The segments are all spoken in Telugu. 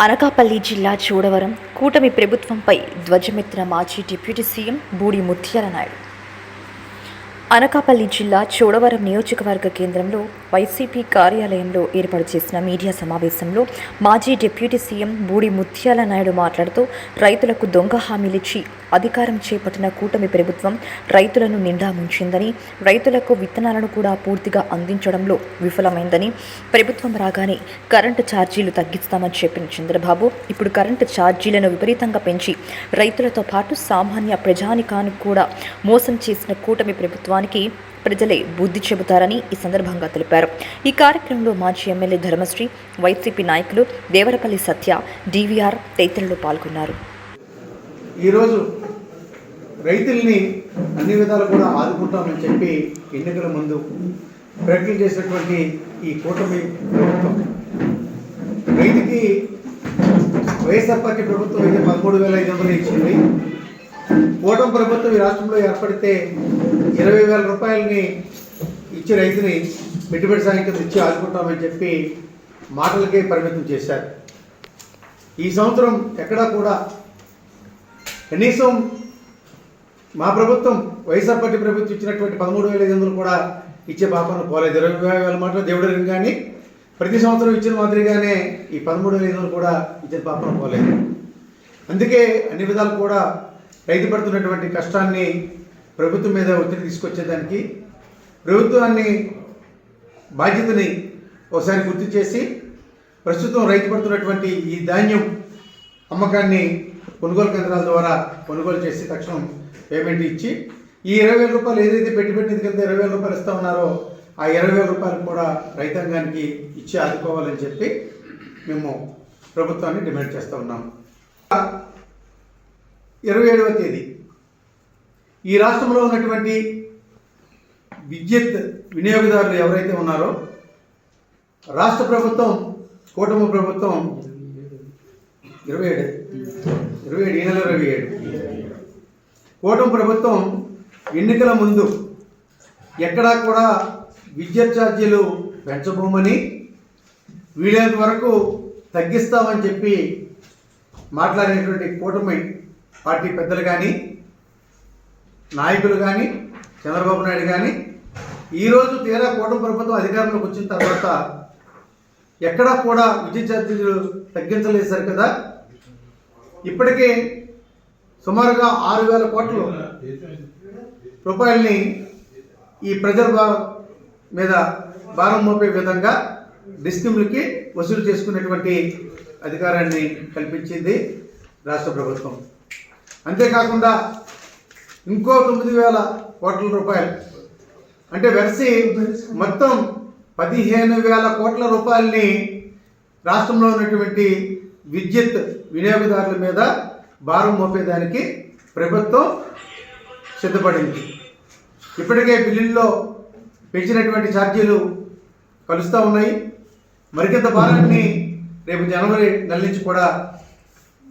అనకాపల్లి జిల్లా చోడవరం కూటమి ప్రభుత్వంపై ధ్వజమెత్తిన మాజీ డిప్యూటీ సీఎం బూడి ముత్యాల నాయుడు. అనకాపల్లి జిల్లా చోడవరం నియోజకవర్గ కేంద్రంలో వైసీపీ కార్యాలయంలో ఏర్పాటు చేసిన మీడియా సమావేశంలో మాజీ డిప్యూటీ సీఎం బూడి ముత్యాల నాయుడు మాట్లాడుతూ రైతులకు దొంగ హామీలిచ్చి అధికారం చేపట్టిన కూటమి ప్రభుత్వం రైతులను నిండా ముంచిందని రైతులకు విత్తనాలను కూడా పూర్తిగా అందించడంలో విఫలమైందని ప్రభుత్వం రాగానే కరెంటు ఛార్జీలు తగ్గిస్తామని చెప్పిన చంద్రబాబు ఇప్పుడు కరెంటు ఛార్జీలను విపరీతంగా పెంచి రైతులతో పాటు సామాన్య ప్రజానికానికి కూడా మోసం చేసిన కూటమి ప్రభుత్వానికి ప్రజలే బుద్ధి చెబుతారని ఈ సందర్భంగా తెలిపారు. ఈ కార్యక్రమంలో మాజీ ఎమ్మెల్యే ధర్మశ్రీ వైసీపీ నాయకులు దేవరపల్లి సత్య డివిఆర్ తదితరులు పాల్గొన్నారు. ఈరోజు రైతుల్ని అన్ని విధాలు కూడా ఆదుకుంటామని చెప్పి ఎన్నికల ముందు ప్రకటన చేసినటువంటి ఈ కూటమి ప్రభుత్వం. రైతుకి వైఎస్ఆర్ పార్టీ ప్రభుత్వం అయితే పదమూడు వేల ఐదు వందలు ఇచ్చింది. కూటమి ప్రభుత్వం ఈ రాష్ట్రంలో ఏర్పడితే ఇరవై వేల రూపాయలని ఇచ్చి రైతుని పెట్టుబడి సాయం కింద ఇచ్చి ఆదుకుంటామని చెప్పి మాటలకే పరిమితం చేశారు. ఈ సంవత్సరం ఎక్కడా కూడా కనీసం మా ప్రభుత్వం వైఎస్ఆర్ పార్టీ ప్రభుత్వం ఇచ్చినటువంటి పదమూడు వేల ఐదు వందలు కూడా ఇచ్చే పాపను పోలేదు. ఇరవై వేల మాటలు దేవుడు కానీ ప్రతి సంవత్సరం ఇచ్చిన మాదిరిగానే ఈ పదమూడు వేల ఐదు వందలు కూడా ఇచ్చే పాపను పోలేదు. అందుకే అన్ని విధాలు కూడా రైతు పడుతున్నటువంటి కష్టాన్ని ప్రభుత్వం మీద ఒత్తిడి తీసుకొచ్చేదానికి ప్రభుత్వాన్ని బాధ్యతని ఒకసారి గుర్తు చేసి ప్రస్తుతం రైతు పడుతున్నటువంటి ఈ ధాన్యం అమ్మకాన్ని కొనుగోలు కేంద్రాల ద్వారా కొనుగోలు చేసి తక్షణం పేమెంట్ ఇచ్చి ఈ ఇరవై వేల రూపాయలు ఏదైతే పెట్టి పెట్టింది కింద ఇరవై వేల రూపాయలు ఇస్తా ఉన్నారో ఆ ఇరవై వేల రూపాయలు కూడా రైతాంగానికి ఇచ్చి ఆదుకోవాలని చెప్పి మేము ప్రభుత్వాన్ని డిమాండ్ చేస్తూ ఉన్నాం. ఇరవై ఏడవ తేదీ. ఈ రాష్ట్రంలో ఉన్నటువంటి విద్యుత్ వినియోగదారులు ఎవరైతే ఉన్నారో రాష్ట్ర ప్రభుత్వం కూటమి ప్రభుత్వం ఇరవై ఏడు. ఇరవై ఏడు ఈ నెల ఇరవై ఏడు. కూటమి ప్రభుత్వం ఎన్నికల ముందు ఎక్కడా కూడా విద్యుత్ ఛార్జీలు పెంచబోమని వీలైనంత వరకు తగ్గిస్తామని చెప్పి మాట్లాడినటువంటి కూటమి పార్టీ పెద్దలు కానీ నాయకులు కానీ చంద్రబాబు నాయుడు కానీ ఈరోజు తీరా కూటమి ప్రభుత్వం అధికారంలోకి వచ్చిన తర్వాత ఎక్కడా కూడా విద్యుత్ ఛార్జీలు తగ్గించలేదు కదా. ఇప్పటికే సుమారుగా ఆరు వేల కోట్లు రూపాయలని ఈ ప్రజల భా- మీద భారం మోపే విధంగా డిస్కిమ్లకి వసూలు చేసుకునేటువంటి అధికారాన్ని కల్పించింది రాష్ట్ర ప్రభుత్వం. అంతేకాకుండా ఇంకో తొమ్మిది వేల కోట్ల రూపాయలు. అంటే వెరసి మొత్తం పదిహేను వేల కోట్ల రూపాయలని రాష్ట్రంలో ఉన్నటువంటి విద్యుత్ వినియోగదారుల మీద భారం మోపేదానికి ప్రభుత్వం సిద్ధపడింది. ఇప్పటికే బిల్లుల్లో పెంచినటువంటి ఛార్జీలు కలుస్తూ ఉన్నాయి. మరికొంత భారాన్ని రేపు జనవరి నెల నుంచి కూడా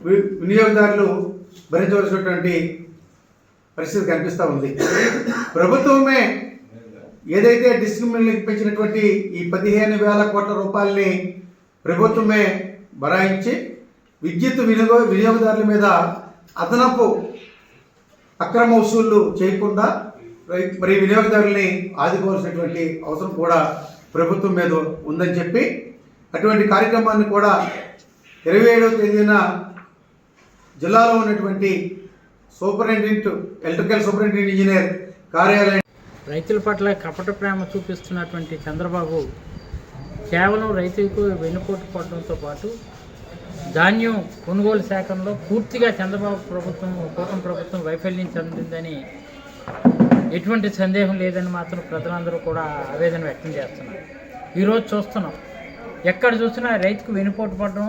వి- వినియోగదారులు భరించవలసినటువంటి పరిస్థితి కనిపిస్తూ ఉంది. ప్రభుత్వమే ఏదైతే డిస్క్రిమినేషన్ పెంచినటువంటి ఈ పదిహేను వేల కోట్ల రూపాయలని ప్రభుత్వమే బరాయించి విద్యుత్ వినియోగ వినియోగదారుల మీద అదనపు అక్రమ వసూళ్ళు చేయకుండా రై- మరి వినియోగదారుల్ని ఆదుకోవాల్సినటువంటి అవసరం కూడా ప్రభుత్వం మీద ఉందని చెప్పి అటువంటి కార్యక్రమాన్ని కూడా ఇరవై ఏడవ తేదీన జిల్లాలో ఉన్నటువంటి సూపరింటెండెంట్ ఎలక్ట్రికల్ సూపరింటెండెంట్ ఇంజనీర్ కార్యాలయం. రైతుల పట్ల కపట ప్రేమ చూపిస్తున్నటువంటి చంద్రబాబు కేవలం రైతులకు వెన్నుపోటు పడడంతో పాటు ధాన్యం కొనుగోలు శాఖలో పూర్తిగా చంద్రబాబు ప్రభుత్వం కూటమి ప్రభుత్వం వైఫల్యం చెందిందని ఎటువంటి సందేహం లేదని మాత్రం ప్రజలందరూ కూడా ఆవేదన వ్యక్తం చేస్తున్నారు. ఈరోజు చూస్తున్నాం. ఎక్కడ చూసినా రైతుకు వెనుపోటు పడడం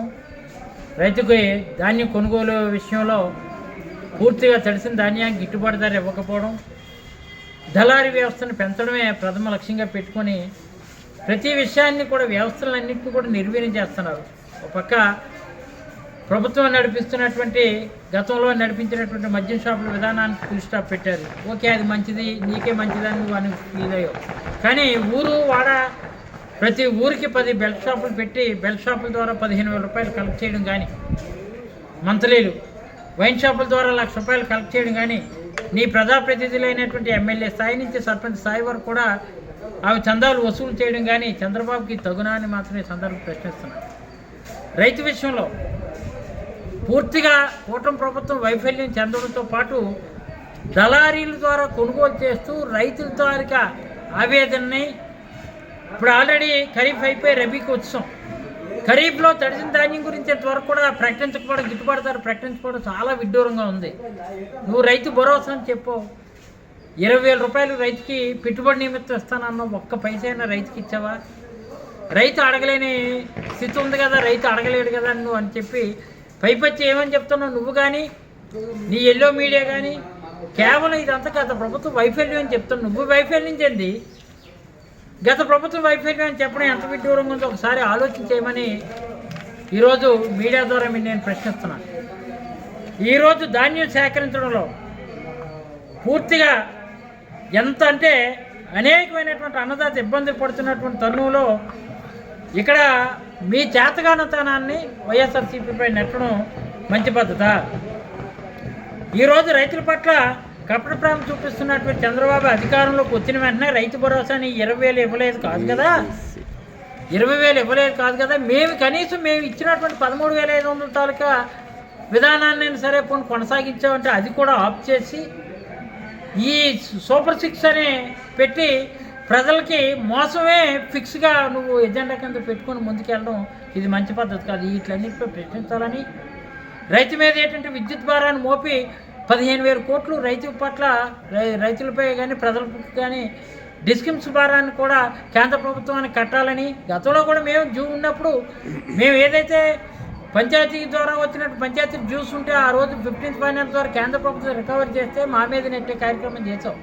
రైతుకి ధాన్యం కొనుగోలు విషయంలో పూర్తిగా తడిసిన ధాన్యానికి గిట్టుబాటు ధర ఇవ్వకపోవడం దళారీ వ్యవస్థను పెంచడమే ప్రథమ లక్ష్యంగా పెట్టుకొని ప్రతి విషయాన్ని కూడా వ్యవస్థలన్నింటినీ కూడా నిర్వీర్యం చేస్తున్నారు. ఒక పక్క ప్రభుత్వం నడిపిస్తున్నటువంటి గతంలో నడిపించినటువంటి మద్యం షాపుల విధానానికి ఫుల్ స్టాప్ పెట్టారు. ఓకే అది మంచిది నీకే మంచిదని నువ్వు అని ఫీల్ అయ్యావు. కానీ ఊరు వాడ ప్రతి ఊరికి పది బెల్ట్ షాపులు పెట్టి బెల్ట్ షాపుల ద్వారా పదిహేను వేల రూపాయలు కలెక్ట్ చేయడం కానీ మంత్లీలు వైన్ షాపుల ద్వారా లక్ష రూపాయలు కలెక్ట్ చేయడం కానీ నీ ప్రజాప్రతినిధులైనటువంటి ఎమ్మెల్యే స్థాయి నుంచి సర్పంచ్ స్థాయి వరకు కూడా అవి చందాలు వసూలు చేయడం కానీ చంద్రబాబుకి తగునా అని మాత్రమే సందర్భం ప్రశ్నిస్తున్నాను. రైతు విషయంలో పూర్తిగా కూటమి ప్రభుత్వం వైఫల్యం చెందడంతో పాటు దళారీల ద్వారా కొనుగోలు చేస్తూ రైతుల ద్వారా ఆవేదనని ఇప్పుడు ఆల్రెడీ ఖరీఫ్ అయిపోయి రబీకి వచ్చాం. ఖరీఫ్లో తడిసిన ధాన్యం గురించి ఇంతవరకు కూడా ప్రకటించకపోవడం గిట్టుబాటు ధర ప్రకటించుకోవడం చాలా విడ్డూరంగా ఉంది. నువ్వు రైతు భరోసా అని చెప్పు. ఇరవై వేల రూపాయలు రైతుకి పెట్టుబడి నిమిత్తం ఇస్తానన్నావు. ఒక్క పైసైనా రైతుకి ఇచ్చావా? రైతు అడగలేని స్థితి ఉంది కదా రైతు అడగలేడు కదా నువ్వు అని చెప్పి పైపచ్చి ఏమని చెప్తున్నావు? నువ్వు కానీ నీ ఎల్లో మీడియా కానీ కేవలం ఇదంతా గత ప్రభుత్వం వైఫల్యం అని చెప్తున్నావు. నువ్వు వైఫల్యం చెంది గత ప్రభుత్వం వైఫల్యం చెప్పడం ఎంత విడ్డూరం ఉందో ఒకసారి ఆలోచన చేయమని ఈరోజు మీడియా ద్వారా మీరు నేను ప్రశ్నిస్తున్నాను. ఈరోజు ధాన్యం సేకరించడంలో పూర్తిగా ఎంత అంటే అనేకమైనటువంటి అన్నదాత ఇబ్బంది పడుతున్నటువంటి తరుణంలో ఇక్కడ మీ చేతగానతనాన్ని వైఎస్ఆర్సీపీపై నెట్టడం మంచి పద్ధత. ఈరోజు రైతుల పట్ల కపట ప్రేమ చూపిస్తున్నటువంటి చంద్రబాబు అధికారంలోకి వచ్చిన వెంటనే రైతు భరోసాని ఇరవై వేలు ఇవ్వలేదు కాదు కదా? ఇరవై వేలు ఇవ్వలేదు కాదు కదా? మేము కనీసం మేము ఇచ్చినటువంటి పదమూడు వేల ఐదు వందల తాలూకా విధానాన్ని సరే పోనీ కొనసాగించామంటే అది కూడా ఆఫ్ చేసి ఈ సూపర్ సిక్స్ అని పెట్టి ప్రజలకి మోసమే ఫిక్స్గా నువ్వు ఎజెండా కింద పెట్టుకొని ముందుకెళ్ళడం ఇది మంచి పద్ధతి కాదు. వీటిలన్నిటిపై ప్రశ్నించాలని రైతు మీద ఏంటంటే విద్యుత్ భారాన్ని మోపి పదిహేను వేల కోట్లు రైతు పట్ల రైతులపై కానీ ప్రజలకు కానీ డిస్కిమ్స్ భారాన్ని కూడా కేంద్ర ప్రభుత్వాన్ని కట్టాలని గతంలో కూడా మేము జూ ఉన్నప్పుడు మేము ఏదైతే పంచాయతీ ద్వారా వచ్చినట్టు పంచాయతీ జ్యూస్ ఉంటే ఆ రోజు ఫిఫ్టీన్త్ ఫైనాన్స్ ద్వారా కేంద్ర ప్రభుత్వం రికవర్ చేస్తే మా మీద నెట్టే కార్యక్రమం చేసాం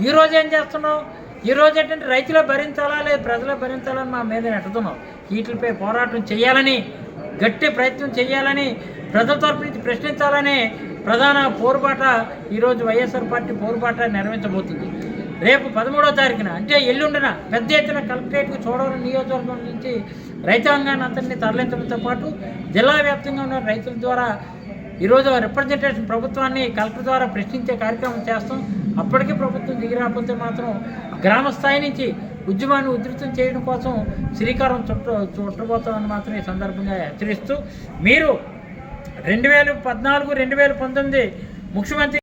ఈ ఏం చేస్తున్నావు ఈ రోజు ఏంటంటే రైతులే భరించాలా లేదు ప్రజలే భరించాలని మా మీద నెట్టుతున్నాం. వీటిపై పోరాటం చేయాలని గట్టి ప్రయత్నం చేయాలని ప్రజల తరపు నుంచి ప్రశ్నించాలని ప్రధాన పోరుబాట ఈరోజు వైఎస్ఆర్ పార్టీ పోరుబాట నిర్వహించబోతుంది. రేపు పదమూడో తారీఖున అంటే ఎల్లుండిన పెద్ద ఎత్తున కలెక్టరేట్కు చూడవరం నియోజకవర్గం నుంచి రైతాంగాన్ని అందరినీ తరలించడంతో పాటు జిల్లా వ్యాప్తంగా ఉన్న రైతుల ద్వారా ఈరోజు రిప్రజెంటేషన్ ప్రభుత్వాన్ని కలెక్టర్ ద్వారా ప్రశ్నించే కార్యక్రమం చేస్తాం. అప్పటికీ ప్రభుత్వం దిగిరాకపోతే మాత్రం గ్రామ స్థాయి నుంచి ఉద్యమాన్ని ఉధృతం చేయడం కోసం శ్రీకారం చుట్ట చుట్టబోతామని మాత్రం ఈ సందర్భంగా హెచ్చరిస్తూ మీరు రెండు వేల పద్నాలుగు రెండు వేల పంతొమ్మిది ముఖ్యమంత్రి